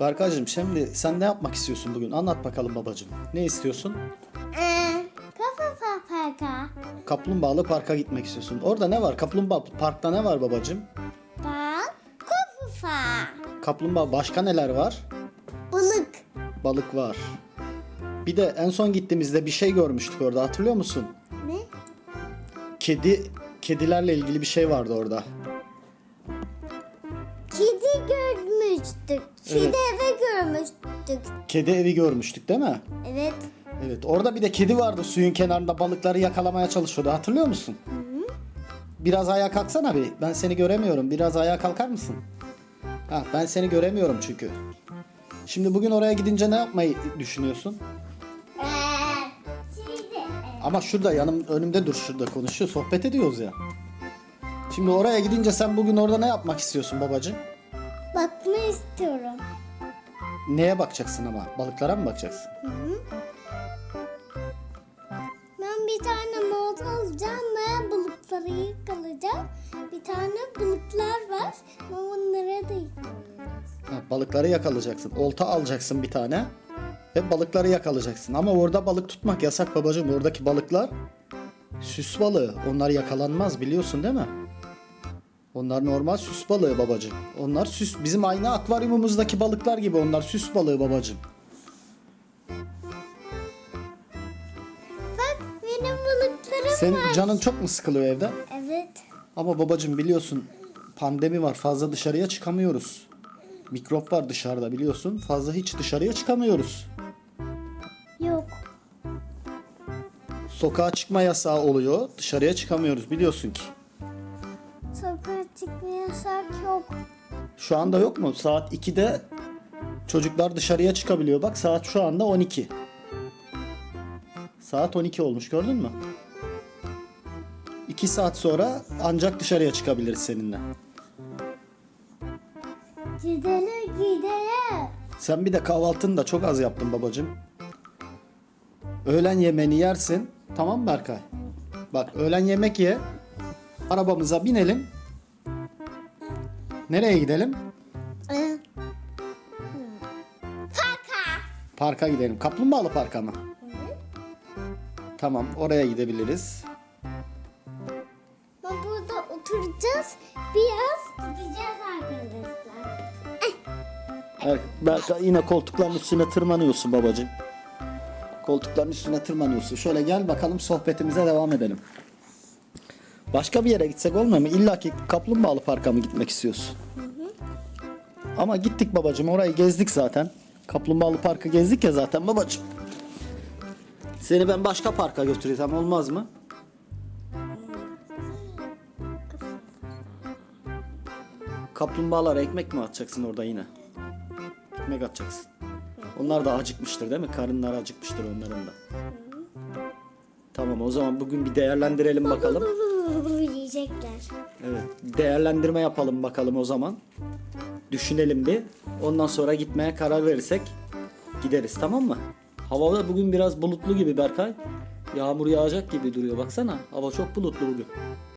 Berkaycığım şimdi sen ne yapmak istiyorsun bugün? Anlat bakalım babacığım. Ne istiyorsun? Ee, kafa parka. Kaplumbağalı parka gitmek istiyorsun. Orada ne var? Kaplumbağa parkta ne var babacığım? Bak. Kafa. Kaplumbağa başka neler var? Balık. Balık var. Bir de en son gittiğimizde bir şey görmüştük orada hatırlıyor musun? Ne? Kedi kedilerle ilgili bir şey vardı orada. Kedi görmüştük. Kedi Evet. eve görmüştük. Kedi evi görmüştük değil mi? Evet. Evet orada bir de kedi vardı suyun kenarında balıkları yakalamaya çalışıyordu hatırlıyor musun? Biraz ayağa kalksana bir. Ben seni göremiyorum. Biraz ayağa kalkar mısın? Ha, ben seni göremiyorum çünkü. Şimdi bugün oraya gidince ne yapmayı düşünüyorsun? Ee, şimdi. Ama şurada yanım önümde dur şurada konuşuyor. Sohbet ediyoruz ya. Şimdi oraya gidince sen bugün orada ne yapmak istiyorsun babacığım? Bakma istiyorum. Neye bakacaksın ama? Balıklara mı bakacaksın? Ben bir tane mont alacağım ve balıkları yakalayacağım. Bir tane balıklar var. Ben onlara da yakalayacağım. Ha, balıkları yakalayacaksın. Olta alacaksın bir tane. Ve balıkları yakalayacaksın. Ama orada balık tutmak yasak babacığım. Oradaki balıklar süs balığı. Onlar yakalanmaz biliyorsun değil mi? Onlar normal süs balığı babacığım. Onlar süs. Bizim aynı akvaryumumuzdaki balıklar gibi onlar süs balığı babacığım. Bak benim balıklarım Senin var. canın çok mu sıkılıyor evde? Evet. Ama babacığım biliyorsun pandemi var. Fazla dışarıya çıkamıyoruz. Mikrop var dışarıda biliyorsun. Fazla hiç dışarıya çıkamıyoruz. Yok. Sokağa çıkma yasağı oluyor. Dışarıya çıkamıyoruz biliyorsun ki. Çıkma yasak yok. Şu anda yok mu? Saat 2'de çocuklar dışarıya çıkabiliyor. Bak saat şu anda 12. Saat 12 olmuş gördün mü? 2 saat sonra ancak dışarıya çıkabiliriz seninle. Gidelim gidelim. Sen bir de kahvaltını da çok az yaptın babacığım. Öğlen yemeğini yersin. Tamam mı Berkay? Bak öğlen yemek ye. Arabamıza binelim. Nereye gidelim? Ee, Parka. Parka gidelim. Kaplumbağalı parka mı? Tamam oraya gidebiliriz. Ben burada oturacağız. Biraz gideceğiz arkadaşlar. Evet, Berkay yine koltukların üstüne tırmanıyorsun babacığım. Koltukların üstüne tırmanıyorsun. Şöyle gel bakalım sohbetimize devam edelim. Başka bir yere gitsek olmuyor mu? İlla ki Kaplumbağalı Park'a mı gitmek istiyorsun? Ama gittik babacığım orayı gezdik zaten. Kaplumbağalı Park'ı gezdik ya zaten babacığım. Seni ben başka parka götüreceğim olmaz mı? Kaplumbağalara ekmek mi atacaksın orada yine? Ekmek atacaksın. Onlar da acıkmıştır değil mi? Karınları acıkmıştır onların da. Tamam o zaman bugün bir değerlendirelim bakalım. Yiyecekler. Evet. Değerlendirme yapalım bakalım o zaman. Düşünelim bir. Ondan sonra gitmeye karar verirsek gideriz tamam mı? Hava da bugün biraz bulutlu gibi Berkay. Yağmur yağacak gibi duruyor baksana. Hava çok bulutlu bugün.